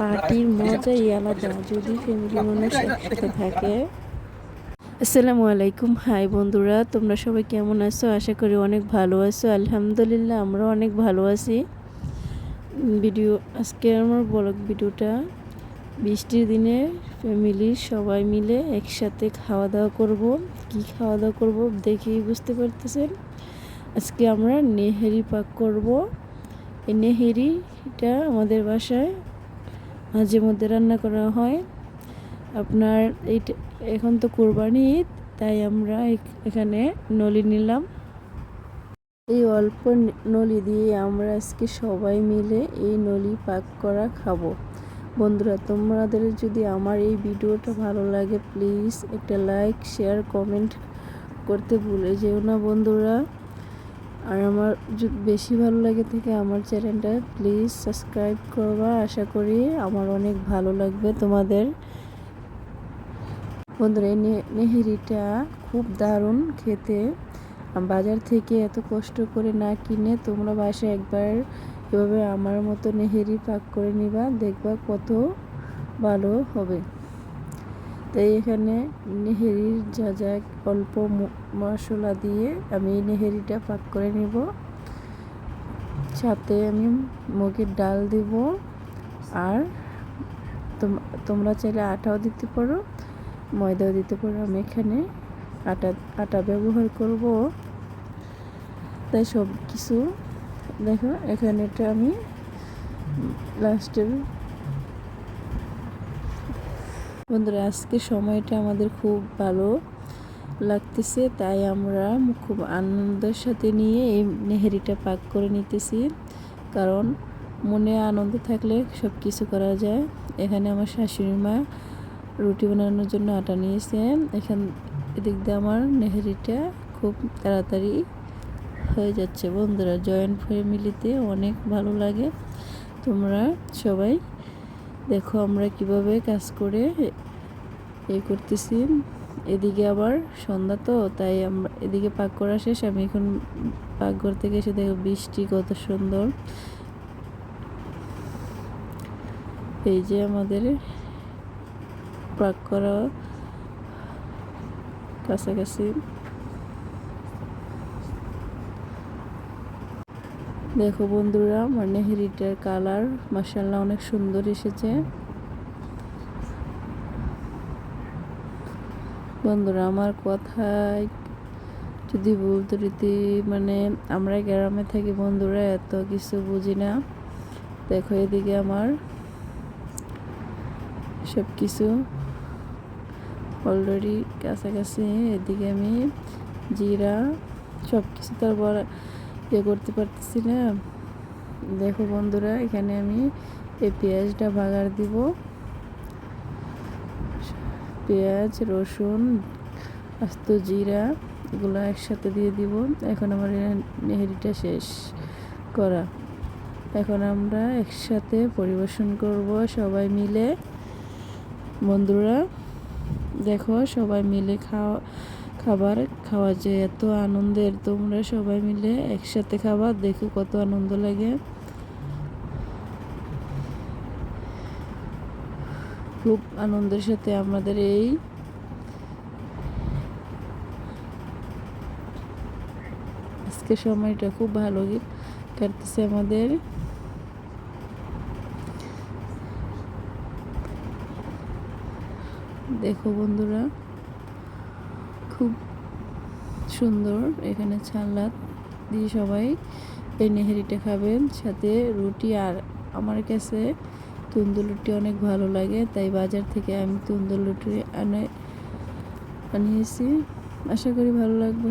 পার্টির মজাই আলাদা। যদি ফ্যামিলি মানুষ একসাথে থাকে। আসসালামু আলাইকুম, হাই বন্ধুরা, তোমরা সবাই কেমন আছো? আশা করি অনেক ভালো আছো। আলহামদুলিল্লাহ আমরা অনেক ভালো আছি। ভিডিও, আজকে আমার ব্লগ ভিডিওটা বৃষ্টির দিনে ফ্যামিলির সবাই মিলে একসাথে খাওয়া দাওয়া করব। কি খাওয়া দাওয়া করব দেখেই বুঝতে পারতেছেন। আজকে আমরা নেহেরি পাক করব। এই নেহেরিটা আমাদের বাসায় মাঝে মধ্যে রান্না করা হয়। আপনার এইটা এখন তো কোরবানি ঈদ, তাই আমরা এখ- এখানে নলি নিলাম। এই অল্প নলি দিয়ে আমরা আজকে সবাই মিলে এই নলি পাক করা খাব। বন্ধুরা, তোমাদের যদি আমার এই ভিডিওটা ভালো লাগে, প্লিজ একটা লাইক, শেয়ার, কমেন্ট করতে ভুলে যেও না বন্ধুরা। আর আমার যদি বেশি ভালো লাগে থেকে আমার চ্যানেলটা প্লিজ সাবস্ক্রাইব করবা। আশা করি আমার অনেক ভালো লাগবে তোমাদের। বন্ধুরা, এই নেহেরিটা খুব দারুণ খেতে। বাজার থেকে এত কষ্ট করে না কিনে তোমরা বাসায় একবার এভাবে আমার মতো নেহেরি পাক করে নিবা, দেখবা কত ভালো হবে। তাই এখানে নেহেরির যা যা অল্প মশলা দিয়ে আমি নেহেরিটা পাক করে নিব। সাথে আমি মুগের ডাল দিব। আর তোম- তোমরা চাইলে আটাও দিতে পারো, ময়দাও দিতে পারো। আমি এখানে আটা আটা ব্যবহার করব। তাই সব কিছু দেখো, এখানে এটা আমি লাস্টে বন্ধুরা আজকে সময়টা আমাদের খুব ভালো লাগতেছে, তাই আমরা খুব আনন্দের সাথে নিয়ে এই নেহেরিটা পাক করে নিতেছি। কারণ মনে আনন্দ থাকলে সব কিছু করা যায়। এখানে আমার শাশুড়ি মা রুটি বানানোর জন্য আটা নিয়েছে। এখান, এদিক দিয়ে আমার নেহেরিটা খুব তাড়াতাড়ি হয়ে যাচ্ছে। বন্ধুরা জয়েন্ট ফ্যামিলিতে অনেক ভালো লাগে। তোমরা সবাই দেখো আমরা কীভাবে কাজ করে এ করতেছি। এদিকে আবার সন্ধ্যা তো, তাই আমরা এদিকে পাক করা শেষ। আমি এখন পাকঘর থেকে এসে দেখো বৃষ্টি কত সুন্দর। এই যে আমাদের পাক করা কাছাকাছি। দেখো বন্ধুরা আমার নেহেরিটার কালার মাসাল্লাহ অনেক সুন্দর এসেছে। বন্ধুরা, আমার কথায় যদি বলতে রীতি মানে আমরা গ্রামে থাকি বন্ধুরা, এত কিছু বুঝি না। দেখো এদিকে আমার সব কিছু অলরেডি কাছাকাছি, এদিকে আমি, জিরা সব কিছু তো ইয়ে করতে পারতেছি না। দেখো বন্ধুরা, এখানে আমি এই পেঁয়াজটা ভাগার দিব। পেঁয়াজ, রসুন, আস্ত জিরা, এগুলো একসাথে দিয়ে দিব। এখন আমার নেহেরিটা শেষ করা। এখন আমরা একসাথে পরিবেশন করব সবাই মিলে। বন্ধুরা, দেখো সবাই মিলে খাওয়া খাবার খাওয়া যায় এত আনন্দের, তোমরা সবাই মিলে একসাথে খাবার দেখো কত আনন্দ লাগে। খুব আনন্দের সাথে আমাদের এই আজকে সময়টা খুব ভালো কাটতেছে আমাদের। দেখো বন্ধুরা খুব সুন্দর। এখানে ছালাদ দিয়ে সবাই এই নেহেরিটা খাবেন। সাথে রুটি আর আমার কাছে তন্দুর রুটি অনেক ভালো লাগে, তাই বাজার থেকে আমি তন্দুর রুটি আনে, আনিয়েছি। আশা করি ভালো লাগবে।